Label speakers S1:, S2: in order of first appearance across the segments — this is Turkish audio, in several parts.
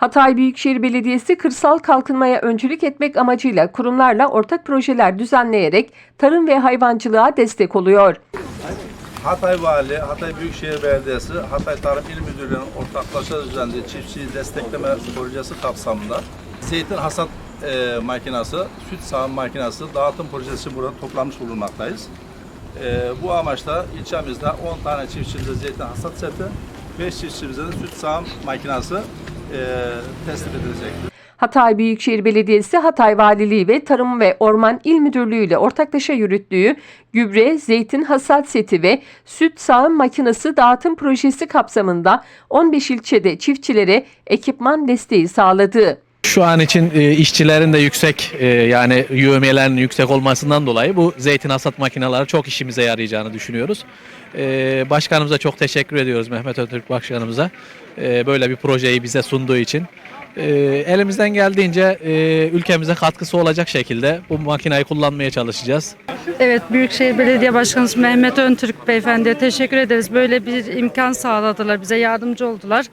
S1: Hatay Büyükşehir Belediyesi kırsal kalkınmaya öncülük etmek amacıyla kurumlarla ortak projeler düzenleyerek tarım ve hayvancılığa destek oluyor.
S2: Hatay Vali, Hatay Büyükşehir Belediyesi, Hatay Tarım İl Müdürlüğü'nün ortaklaşa düzenlediği çiftçiyi destekleme projesi kapsamında zeytin hasat e, makinası, süt sağım makinası dağıtım projesi burada toplanmış bulunmaktayız. E, bu amaçla ilçemizde 10 tane çiftçimize zeytin hasat seti, 5 çiftçimize de süt sağım makinası e, teslim edilecektir.
S1: Hatay Büyükşehir Belediyesi, Hatay Valiliği ve Tarım ve Orman İl Müdürlüğü ile ortaklaşa yürüttüğü gübre, zeytin hasat seti ve süt sağım makinesi dağıtım projesi kapsamında 15 ilçede çiftçilere ekipman desteği sağladı.
S3: Şu an için e, işçilerin de yüksek e, yani yövmiyelerin yüksek olmasından dolayı bu zeytin hasat makineleri çok işimize yarayacağını düşünüyoruz. E, başkanımıza çok teşekkür ediyoruz Mehmet Ötürk Başkanımıza e, böyle bir projeyi bize sunduğu için. E, elimizden geldiğince e, ülkemize katkısı olacak şekilde bu makineyi kullanmaya çalışacağız.
S4: Evet, Büyükşehir Belediye Başkanımız Mehmet Öntürk Beyefendi'ye teşekkür ederiz. Böyle bir imkan sağladılar, bize yardımcı oldular.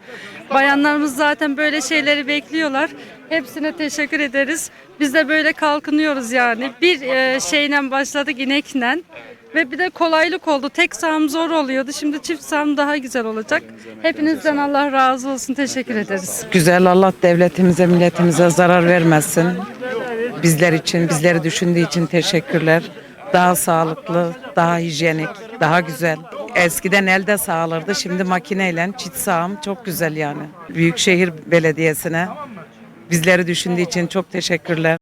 S4: Bayanlarımız zaten böyle şeyleri bekliyorlar. Hepsine teşekkür ederiz. Biz de böyle kalkınıyoruz yani. Bir e, şeyle başladık inekle. Ve bir de kolaylık oldu. Tek sağım zor oluyordu. Şimdi çift sağım daha güzel olacak. Hepinizden Allah razı olsun. Teşekkür ederiz.
S5: Güzel Allah devletimize, milletimize zarar vermesin. Bizler için, bizleri düşündüğü için teşekkürler. Daha sağlıklı, daha hijyenik, daha güzel. Eskiden elde sağlardı, şimdi makineyle çit sağım çok güzel yani. Büyükşehir Belediyesi'ne bizleri düşündüğü için çok teşekkürler.